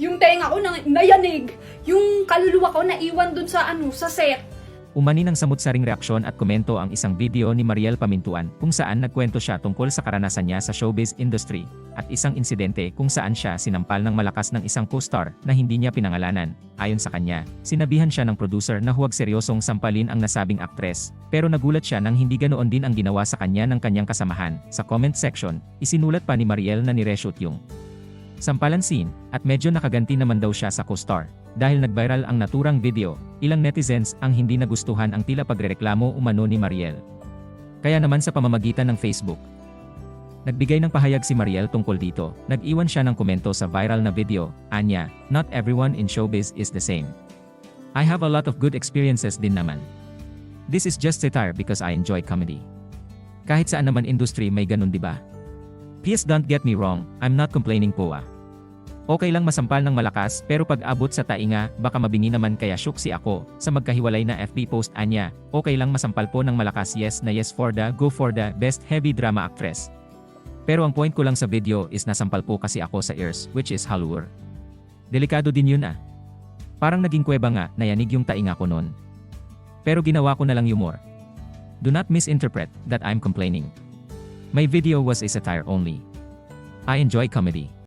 Yung tenga ko na, nayanig. Yung kaluluwa ko naiwan dun sa ano, sa set. Umani ng samut-saring reaksyon at komento ang isang video ni Mariel Pamintuan kung saan nagkwento siya tungkol sa karanasan niya sa showbiz industry at isang insidente kung saan siya sinampal ng malakas ng isang co-star na hindi niya pinangalanan. Ayon sa kanya, sinabihan siya ng producer na huwag seryosong sampalin ang nasabing aktres, pero nagulat siya nang hindi ganoon din ang ginawa sa kanya ng kanyang kasamahan. Sa comment section, isinulat pa ni Mariel na nireshoot yung sampalan scene at medyo nakaganti naman daw siya sa co-star. Dahil nag-viral ang naturang video, ilang netizens ang hindi nagustuhan ang tila pagrereklamo umano ni Mariel. Kaya naman sa pamamagitan ng Facebook, Nagbigay ng pahayag si Mariel tungkol dito. Nag-iwan siya ng komento sa viral na video. Anya, not everyone in showbiz is the same. I have a lot of good experiences din naman. This is just satire because I enjoy comedy. Kahit saan naman industry may ganun ba? Please don't get me wrong, I'm not complaining po ah. Okay lang masampal ng malakas pero pag abot sa tainga, baka mabingi naman kaya shook si ako. Sa magkahiwalay na FB post anya, okay lang masampal po ng malakas yes na yes for the, go for the, best heavy drama actress. Pero ang point ko lang sa video is nasampal po kasi ako sa ears, which is halluer. Delikado din yun ah. Parang naging kuweba nga, nayanig yung tainga ko noon. Pero ginawa ko na lang humor. Do not misinterpret that I'm complaining. My video was a satire only. I enjoy comedy.